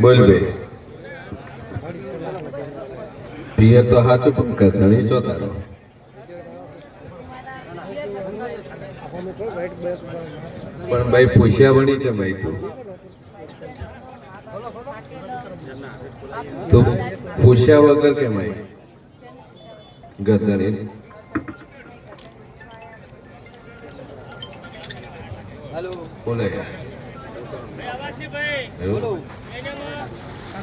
બોલ ભાઈ પિયર તો હાચું પણ કરધણી છો તારો? પણ ભાઈ પૂછ્યા વણી છે ભાઈ તું. તો પૂછ્યા વગર કેમ આવી ગરદણી બોલે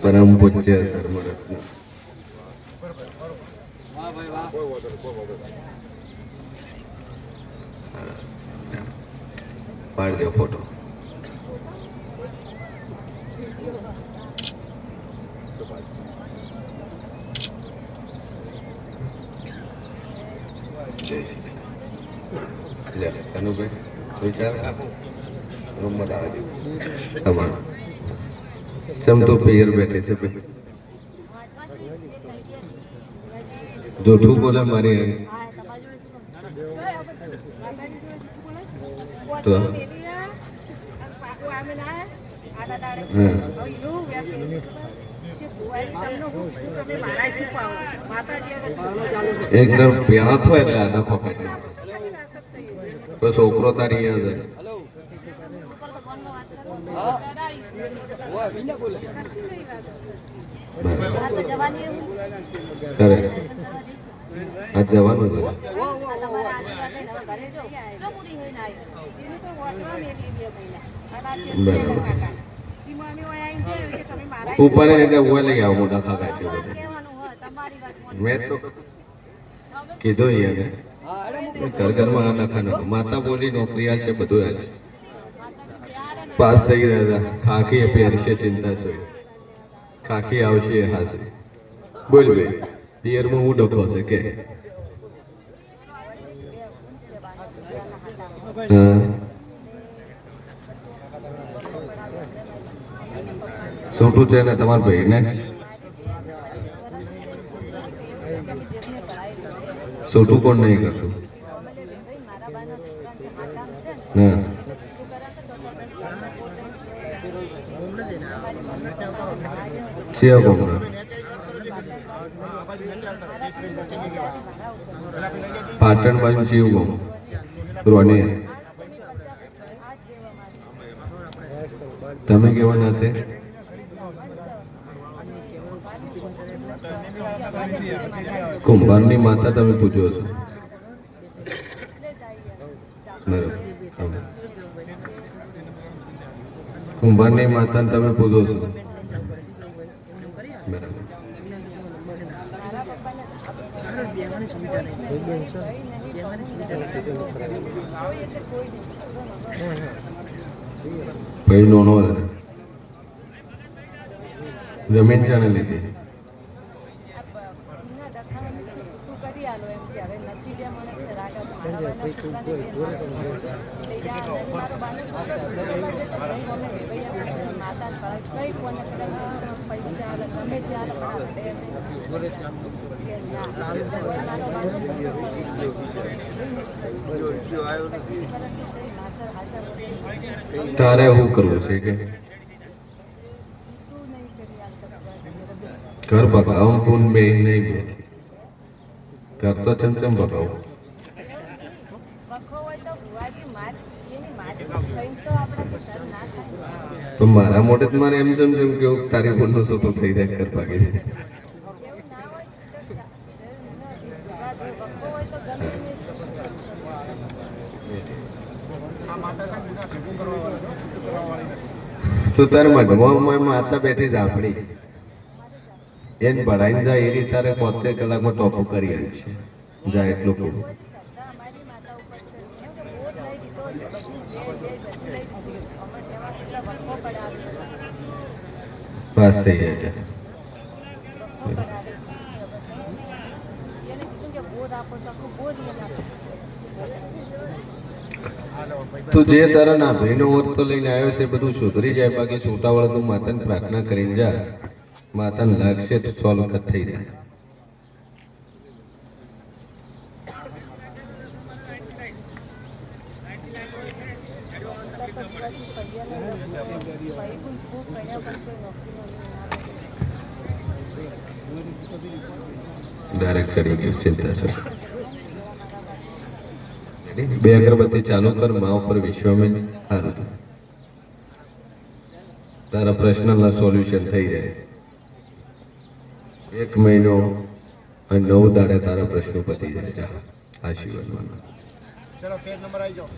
પરમ પૂજ્ય ધર્મરત્ન પાડી દો ફોટો જય શ્રી કૃષ્ણ. લે, કનુભાઈ વિચાર રૂમમાં આવે તમારો. ચમ તો પિયર બેઠે છે ભાઈ. જૂઠું બોલે મારી. તો? એકદમ પ્યાથ હોય એટલે આના ખોખાય તો છોકરો તારી યાદ છે. જવાનું છે. ઉપર એટલે હું લઈ આવું મોટા ખાગા મેં તો કીધું અહીંયા ઘર ઘરમાં આ નખાના નખો માતા બોલી નોકરી આ છે, બધું આ પાસ થઈ ગયા હતા. ખાખી પહેરશે, ચિંતા છે. ખાખી આવશે હાશે બોલ ભાઈ પિયરમાં હું ડખો છે, કે? છોટું છે ને તમારા ભાઈ ને છોટું પણ નહીં કરતું. હા. છે કોણ પાટણ બાજુ છે એવું રોની. તમે કેવા નાતે કુંભારની માતા તમે પૂછો છો. કુંભારની માતાને તમે પૂછો છો. ભાઈ નોનો છે ને લીધી. તારે શું કરવું છે કે? ઘર બગાવ तुम में નહીં બેઠી. कर तो ચમ બગાવું તો મારા મોઢે જ મારે એમ જેમ જેમ કે તારી બોલનું શું થઈ જાય કર ભાગે તું તાર મઢવામાં માતા બેઠી જ આપણી. એને ભણાઈને જાય એ રીતે તારે બોતેર કલાકમાં ટોપો કરી આવી છે. જાય એટલું કહું. પાસ થઈ જાય છે. તું જે તારા નાભીનો ઓર તો લઈને આવ્યો છે બધું સુધરી જાય. બાકી છૂટાવળ તું માતાને પ્રાર્થના કરીને જા. માતાને લાગશે તો સોલ્વ થઈ જાય. ડાયરેક્ટ છે. બે અગરબત્તી ચાલુ કર, મા ઉપર વિશ્વમાં સારું તારા પ્રશ્નના સોલ્યુશન થઈ જાય. એક મહિનો અને નવ દાડે તારા પ્રશ્નો પતી જાય જા આશીર્વાદ ચલો પેજ નંબર આવી જાઓ.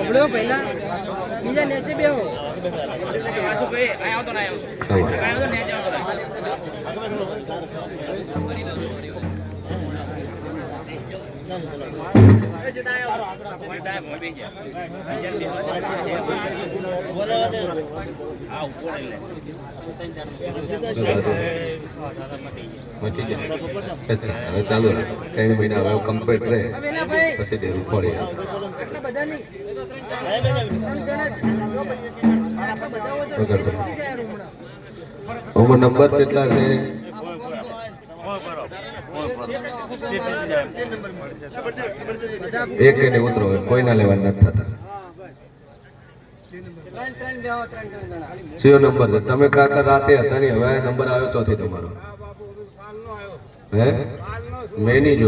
ઓગળ્યો પહેલા બીજા નીચે બેહો મટી જાય હવે ચાલુ ત્રણ મહિના હવે કમ્પ્લીટ રહે પછી ડેરું ખોલી આમાં નંબર કેટલા છે એક કે ઉતરો કોઈ ના લેવા નથી થતા. કયો નંબર છે. તમે કાકા રાતે હતા નહીં, હવે નંબર આવ્યો ચોથી તમારો. હે? મેં નહીં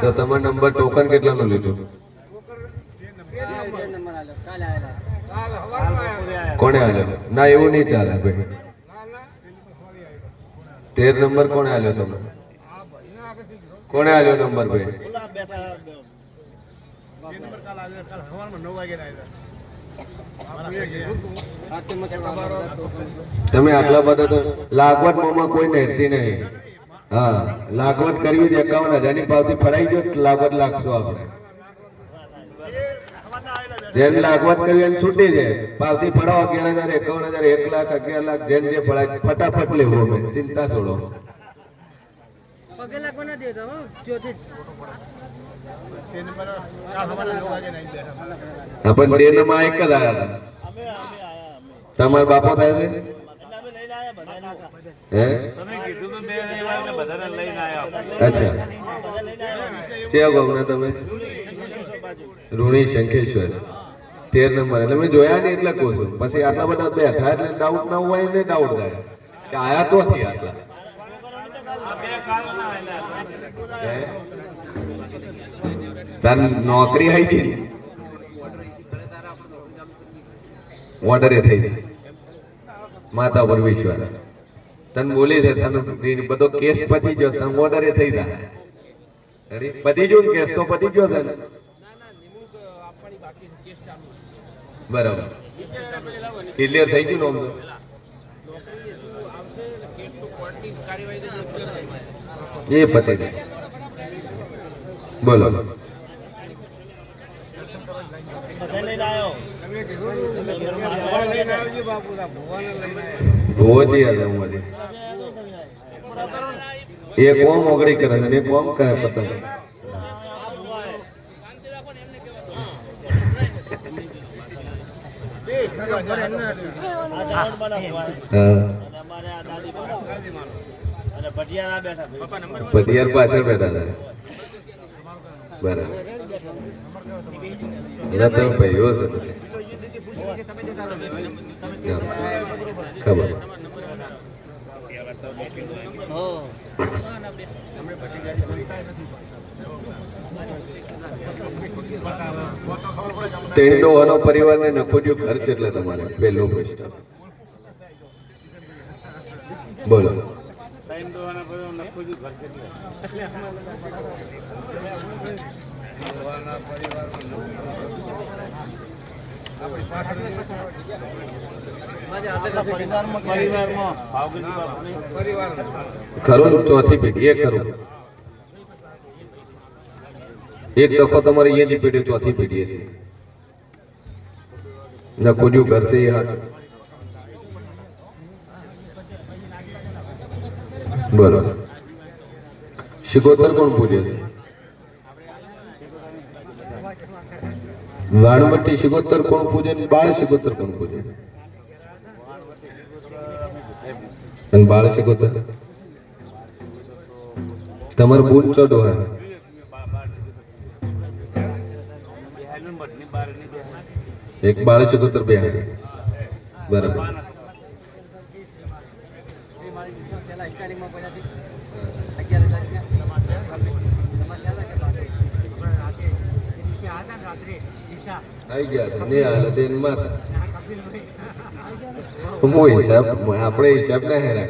તો તમારો નંબર ટોકન કેટલાનો લીધું? કોને આલ્યો ના, એવું નહીં ચાલે ભાઈ. તેર નંબર કોણે આલ્યો તમને કોણે આલ્યો નંબર ભાઈ? તમે આટલા બધા તો લાગવટ મોમાં કોઈ નેરતી નહીં. હા લાગવટ કરવી એકાવન હજારની ભાવથી ફરાઈ ગયો લાગશો લાગશું આપણે. જેમ લાગવત કરી એને છૂટી જાય. ભાવથી ફળાવો અગિયાર હજાર એકાવન હજાર એક લાખ અગિયાર લાખ જેમ જે પડાય ફટાફટ લેવું અમે. ચિંતા છોડો. પગે લાગવા ના દેતા હો ચોથી તે નંબર કાલ સવારે નવ વાગે આવી બેઠા આપણ ડેનમાં એક જ આવ્યા હતા. તમારા બાપો થાય છે? હે? અચ્છા. ક્યાં ગામના તમે? ઋણી શંખેશ્વર. તેર નંબર એટલે મેં જોયા નહીં એટલે કહું છું. પછી આટલા બધા બેઠા એટલે ડાઉટ ના હોય ને ડાઉટ થાય. કે આયા તો થી આટલા. તાર નોકરી આવી ગઈ? ઓર્ડરે થઈ ગઈ. માતા પર વિશ્વાસ તને બોલી છે તને બધો કેસ પતી ગયો તને ઓર્ડરે થઈ જાય પતી ગયો કેસ તો પતી ગયો છે ને બરાબર. ક્લિયર થઈ ગયું ને એ પતી બોલો. ભુવોજી આવે અમારી એક ઓમ ઓગળી કરે અને એક ઓમ કરે પતંગ. હા પટિયાર પાછળ બેઠા હતા. બરાબર. બધા તમે ભાઈઓ છો ખબર. તેંડો અને પરિવારને નખોડિયું ખર્ચ એટલે તમારે, પહેલો પ્રશ્ન. બોલો. ખરું, ચોથી પેઢી એ ખરું. એક ડખો તમારી એ જ પેઢી ચોથી પેઢી હતી નખોડિયું કરશે એ હાથ. બોલો શિકોતર કોણ પૂજે છે? વાણવટી શિકોતર કોણ પૂજે ને બાળ શિકોતર કોણ પૂજે? અને બાળ શિકોતર તમારે બૂટ ચડો હે હાલ દેન માતા. હું હિસાબ આપણે હિસાબ ના હેરા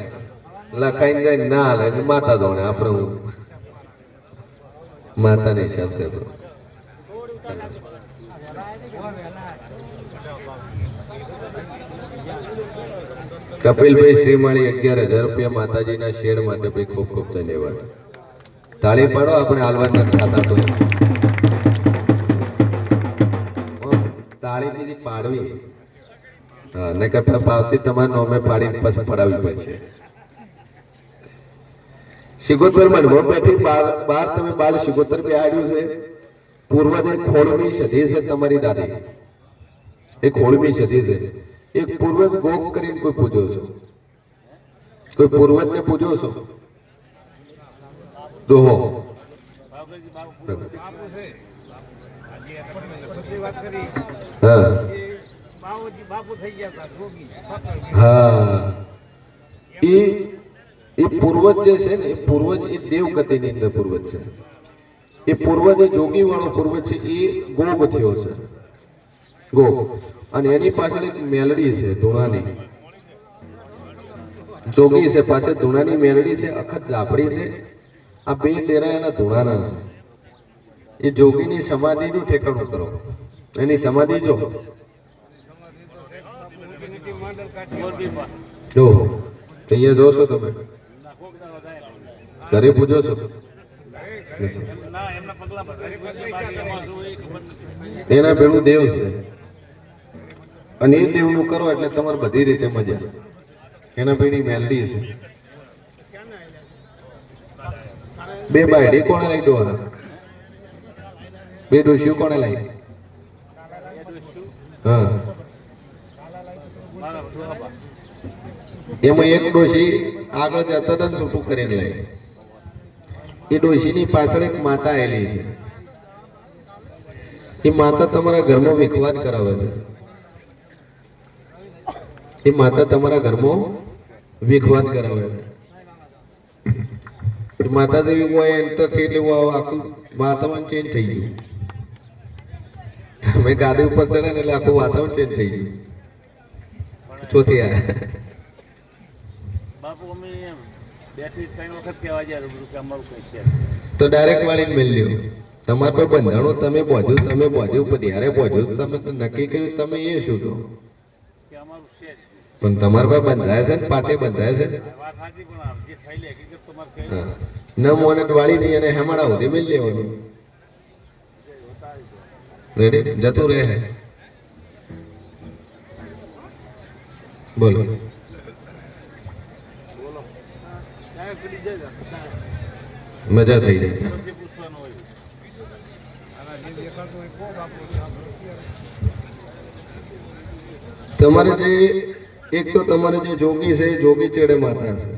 લખાઈને જાય ના હાલે માતા દોડે, આપણે હું. માતાનો હિસાબ છે આપણો. કપિલભાઈ શ્રીમાળી અગિયાર હજાર રૂપિયા માતાજીના શેર માટે ભાઈ ખૂબ ખૂબ ધન્યવાદ. તાળી પાડો, આપણે હાલવા ખાતા તો તાળી બીજી પાડવી. હા ને કરતા પાવતી તમારે નોમે પાડીને પછી પડાવી પડશે. શિગોતર મઢમાં બેઠી બાર તમે બાર શિગોતર બેહાડ્યું છે. પૂર્વજે ખોળમી સદી છે તમારી દાદી. એ ખોળમી સદી છે. એક પૂર્વજ ગોપ કરીને કોઈ પૂજો છો? કોઈ પૂર્વજને પૂજો છો? દોહો. એ પૂર્વજ જે છે ને, એ પૂર્વજ એ દેવ ગતિની અંદર પૂર્વજ છે. એ પૂર્વજ જોગી વાળો પૂર્વજ છે એ ગોગ થયો છે. ગોગ અને એની પાછળ એક મેલડી છે ધોળાની જોગી છે પાછળ ધૂણાની મેલડી છે અખત ઝાપડી છે. આ બે ડેરા એના ધૂણાના છે. એ જોગીની સમાધિનું ઠેકાણું કરો. એની સમાધિ જો. જો. અહીંયા જોશો તમે. ઘરે પૂજો છો. એના પેલું દેવ છે. અને એ દેવનું કરો એટલે તમારે બધી રીતે મજા એના પેઢી મેલડી છે બે બાયડી કોણે લાગ્યો હતો? બે ડોશીઓ કોણે લાગી હા. એમાં એક ડોશી આગળ જતા ને છૂટું કરીને લઈ. એ ડોશીની પાછળ એક માતા આવેલી છે. એ માતા તમારા ઘરમાં વિખવાદ કરાવે છે. એ માતા તમારા ઘરમાં વિખવાદ કરાવે. માતા દેવી હોય એન્ટર થઈ એટલે આખું વાતાવરણ ચેન્જ થઈ ગયું. તમે ગાડી ઉપર ચડે ને એટલે આખું વાતાવરણ ચેન્જ થઈ ગયું. ચોથી આ. બાપુ અમે તો ડાયરેક્ટ વાળીને મેળ લ્યો. તમારે પર બંધાણો તમે બોધ્યું તમે બોધ્યું પણ યારે બોધ્યું તમે તો નક્કી કર્યું તમે એ શું તો? પણ તમારા પાસે બંધાય છે ને? પાટે બંધાય છે ને? મોને વાળી નહીં અને હેમાડા સુધી મેળ લેવાનું રેડી જતું રહે. બોલો. મજા થઈ જાય. તમારે જે એક તો તમારે જે જોગી છે એ જોગી ચેડે માતા છે.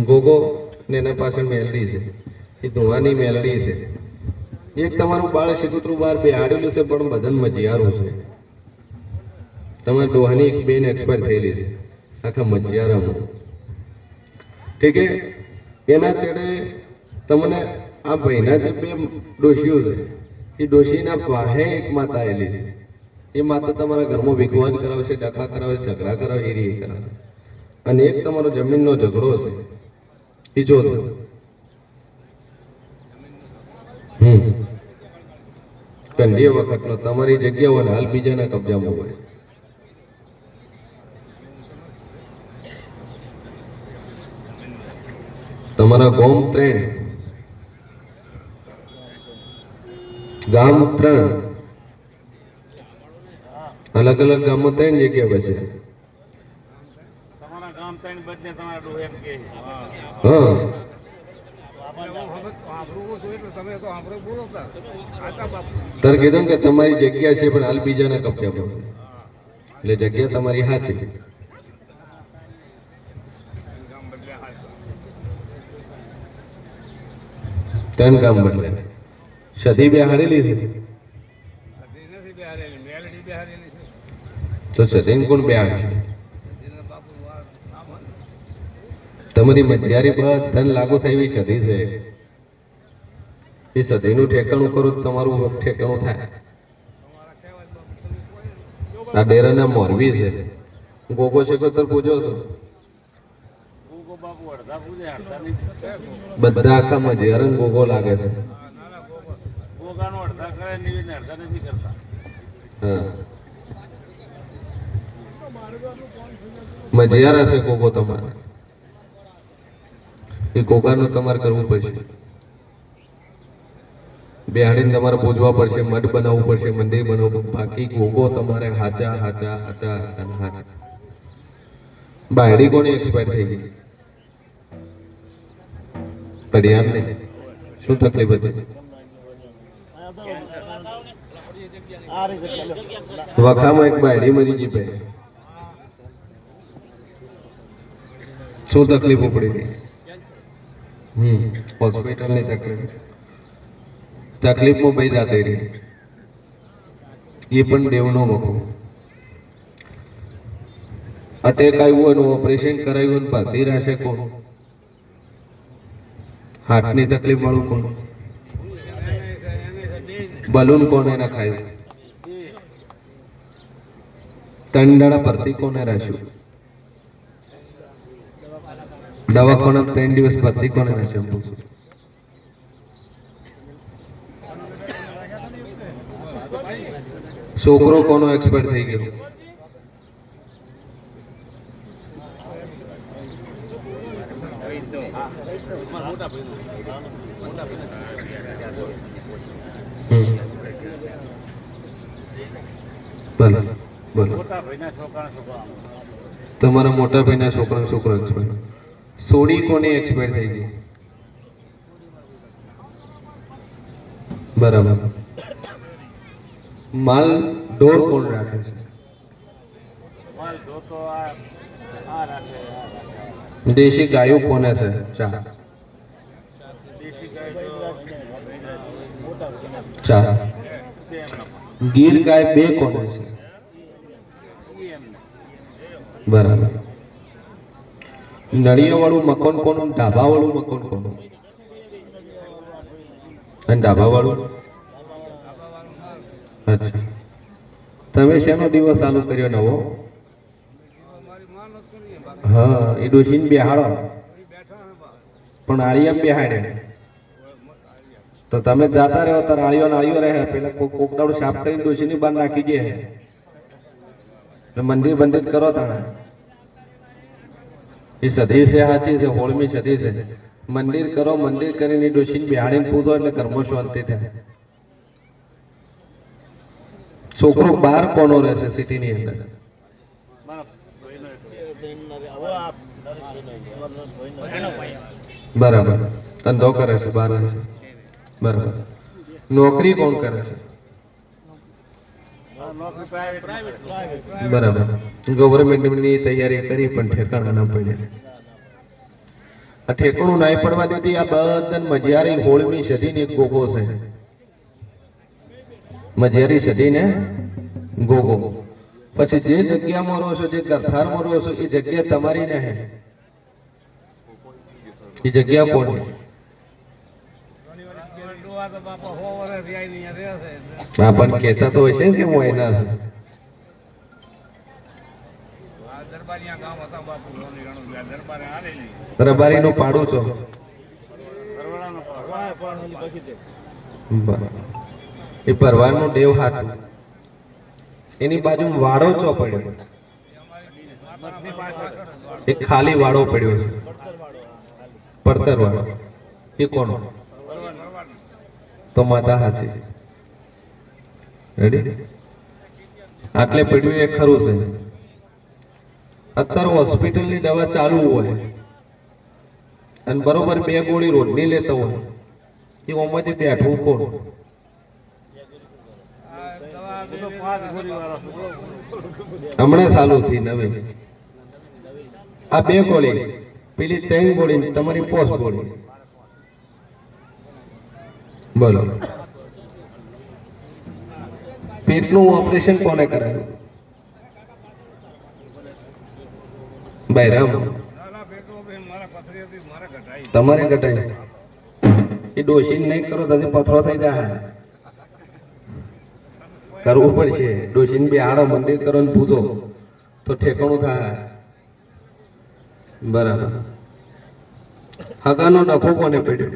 ગોગો ને એના પાસે મેલડી છે. એ ધોવાની મેલડી છે. એક તમારું બાળ શિકુતરું બહાર બેહાડેલું છે, પણ બદન મજિયારું છે. તમારે ડોહાની એક બેન એક્સપાયર થયેલી છે. આખા મજિયારામાં. ઠીક એના છેડે તમને આ ભાઈના જે બે ડોશીઓ છે, એ ડોશીના વાહે એક માતા આવેલી છે. એ માતા તમારા ઘરમાં વિઘવાન કરાવે છે, ડખા કરાવે ઝઘડા કરાવે, એ રીતે કરાવે અને એક તમારો જમીનનો ઝઘડો છે એ જો હમ. વખતનો, તમારી જગ્યા હોય હાલ બીજાના કબજામાં હોય. તમારા ગોમ ત્રણ. ગામ ત્રણ. અલગ અલગ ગામમાં ત્રણ જગ્યા બસે હા. તાર કીધું કે તમારી જગ્યા છે પણ હાલ બીજાના કબજા પર. એટલે જગ્યા તમારી હાચી. છે ત્રણ ગામ બદલે. સદી બે હારેલી છે સતી નથી બેહારેલી મેલડી બેહારેલી છે તો સદીન કોણ બે હાર છે. તમારી મજિયારી પર ધન લાગુ એવી સદી છે. એ સદીનું ઠેકાણું કરું તો તમારું ઠેકાણું થાય. તમે આ ડેરાના મોરવી છે. ગોગો છો અડધા પૂજે નહીં બધા આખા મજિયારન ગોગો લાગે છે. નાના અડધા કરે નિવેદન અડધા નથી કરતા. હા. મજિયાર હશે કોકો તમારે? એ કોકાનું તમારે કરવું પડશે. બેહાડીને તમારે પૂજવા પડશે મઠ બનાવવું પડશે, મંદિર બનાવવું બાકી કોકો તમારે હાચા હાચા હાચા હાચા હાચા. બાયડી કોની એક્સપાયર થઈ ગઈ? પડિયાર ને શું તકલીફ હતી? વખામાં એક બાયડી મરી ગઈ ભાઈ. શું તકલીફ પડી હતી? હમ હોસ્પિટલની તકલીફ. તકલીફમાં પૈદા થઈ રહી. એ પણ દેવનો વખો. અટેક આવ્યું હોય ઓપરેશન કરાવ્યું ને ભરતી રહેશે કોણ? હાથની તકલીફ વાળું કોણ? બલૂન કોને રખાયું ત્રણ પરથી કોને રાખ્યું? દવાખાના ત્રણ દિવસ બાદ કોને એમ પૂછું છોકરો કોનો એક્સપર્ટ થઈ ગયો? બોલો છોકરા તમારા મોટા ભાઈના છોકરા છોકરા એક્સપર્ટ સોડી કોને એક્સપાયર થઈ ગઈ? બરાબર. માલ ડોર કોણ રાખે છે? માલ જોતો આ આ રાખે આ દેશી ગાયો કોને છે? ચા દેશી ગાય ચા ગીર ગાય બે કોને છે? બરાબર. નળિયા વાળું મકાન કોનું ધાબા વાળું મકાન કોનું? અને ધાબા વાળું અચ્છા. તમે શેનો દિવસ ચાલુ કર્યો નવો? હા, એ ડોસીને બેહાડો. પણ આળિયા બેહાડે. તો તમે જાતા રહ્યો તાર આળિયો આળિયો રહે. પેલા કોક કોક સાફ કરીને ડોસીની બહાર નાખી દે. મંદિર બંધિત કરો તાણા. એ સદી છે, સાચી છે, હોળમી સદી છે. મંદિર કરો, મંદિર કરીને ડોશીને બેહાડીને પૂજો એટલે કર્મો શાંતિ થાય. છોકરો બહાર કોનો રહેશે સિટીની અંદર? બરાબર. ધંધો કરે છે બહાર રહે છે. બરાબર. નોકરી કોણ કરે છે? બરાબર. ગવર્મેન્ટની તૈયારી કરી પણ ઠેકાણા ન પડે. આ ઠેકાણું ના પડવા દીધી આ બધા મજિયારી હોળમી એક ગોગો છે. મજિયારી સદીને ગોગો. પછી જે જગ્યામાં રહો છો, જે ગરથારમાં રહો છો, એ જગ્યા તમારી નહીં એ જગ્યા કોની? છે હા પણ કહેતા તો ને કે હું એના આવેલી. રબારીનું પાડું છો? બરાબર. એ પરવાનું દેવ હાથ. એની બાજુ વાડો ચો પડ્યો? એક ખાલી વાડો પડ્યો છે. પડતર વાળો એ કોનો? તો માતા હાચી. છે રેડી આટલે પડ્યું એ ખરું છે. અત્યારે હોસ્પિટલની દવા ચાલુ હોય અને બરોબર બે ગોળી રોજની લેતા હોય, એ ઓમાંથી બેઠવું કોણ? હમણાં ચાલુ થઈ નવી આ બે ગોળી, પેલી ત્રણ ગોળી તમારી પોસ ગોળી. બોલો. પેટનું ઓપરેશન કોને કરાયું? ભાઈ, રામ. તમારે ઘટાય એ ડોસી નહીં કરો તો પથરો થઈ જાય. કરવું પડશે. ડોસીને બી આડો મંદિર કરો ને પૂજો. તો ઠેકાણું થાય. બરાબર. હગાનો નખો કોને પડ્યો?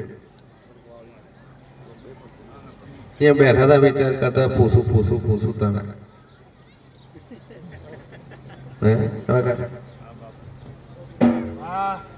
ત્યાં બેઠા હતા વિચાર કરતા, પૂછું પૂછું પૂછું તને. હે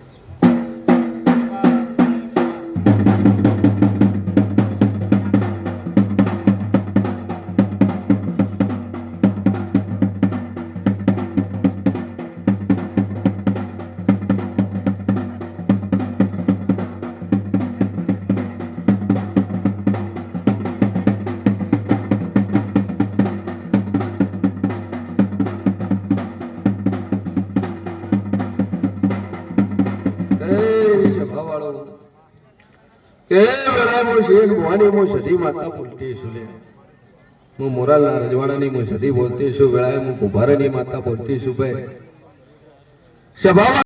શેખ ભવાની હું સધી માતા બોલતી છું લે હું મોરાલના રજવાડાની હું સધી બોલતી છું વેળાએ હું કુંભારની માતા બોલતી છું ભાઈ સભામાં